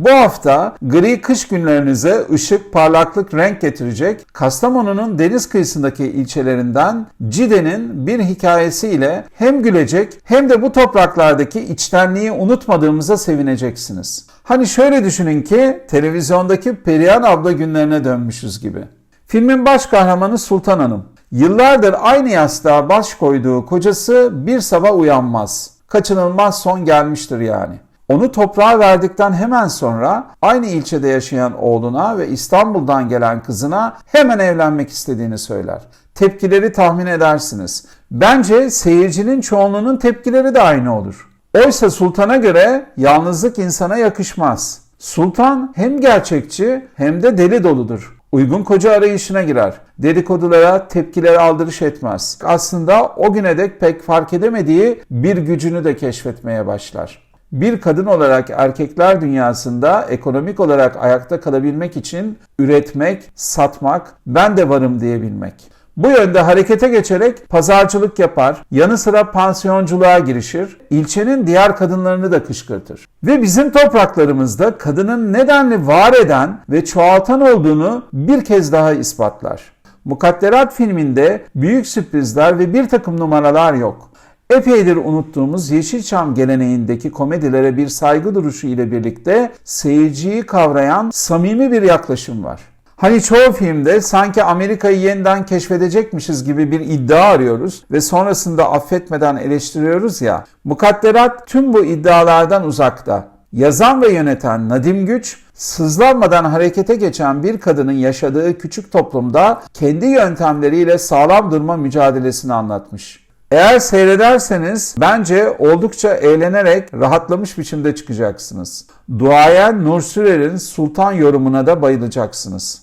Bu hafta gri kış günlerinize ışık, parlaklık, renk getirecek Kastamonu'nun deniz kıyısındaki ilçelerinden Cide'nin bir hikayesiyle hem gülecek hem de bu topraklardaki içtenliği unutmadığımıza sevineceksiniz. Hani şöyle düşünün ki televizyondaki Perihan abla günlerine dönmüşüz gibi. Filmin baş kahramanı Sultan Hanım. Yıllardır aynı yastığa baş koyduğu kocası bir sabah uyanmaz. Kaçınılmaz son gelmiştir yani. Onu toprağa verdikten hemen sonra aynı ilçede yaşayan oğluna ve İstanbul'dan gelen kızına hemen evlenmek istediğini söyler. Tepkileri tahmin edersiniz. Bence seyircinin çoğunluğunun tepkileri de aynı olur. Oysa sultana göre yalnızlık insana yakışmaz. Sultan hem gerçekçi hem de deli doludur. Uygun koca arayışına girer. Dedikodulara, tepkilere aldırış etmez. Aslında o güne dek pek fark edemediği bir gücünü de keşfetmeye başlar. Bir kadın olarak erkekler dünyasında ekonomik olarak ayakta kalabilmek için üretmek, satmak, ben de varım diyebilmek. Bu yönde harekete geçerek pazarcılık yapar, yanı sıra pansiyonculuğa girişir, ilçenin diğer kadınlarını da kışkırtır. Ve bizim topraklarımızda kadının nedenli var eden ve çoğaltan olduğunu bir kez daha ispatlar. Mukadderat filminde büyük sürprizler ve bir takım numaralar yok. Epeydir unuttuğumuz Yeşilçam geleneğindeki komedilere bir saygı duruşu ile birlikte seyirciyi kavrayan samimi bir yaklaşım var. Hani çoğu filmde sanki Amerika'yı yeniden keşfedecekmişiz gibi bir iddia arıyoruz ve sonrasında affetmeden eleştiriyoruz ya. Mukadderat tüm bu iddialardan uzakta. Yazan ve yöneten Nadim Güç, sızlanmadan harekete geçen bir kadının yaşadığı küçük toplumda kendi yöntemleriyle sağlam durma mücadelesini anlatmış. Eğer seyrederseniz bence oldukça eğlenerek rahatlamış biçimde çıkacaksınız. Duayen Nur Sürer'in Sultan yorumuna da bayılacaksınız.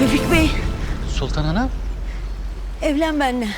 Refik Bey, Sultan Hanım, evlen benimle.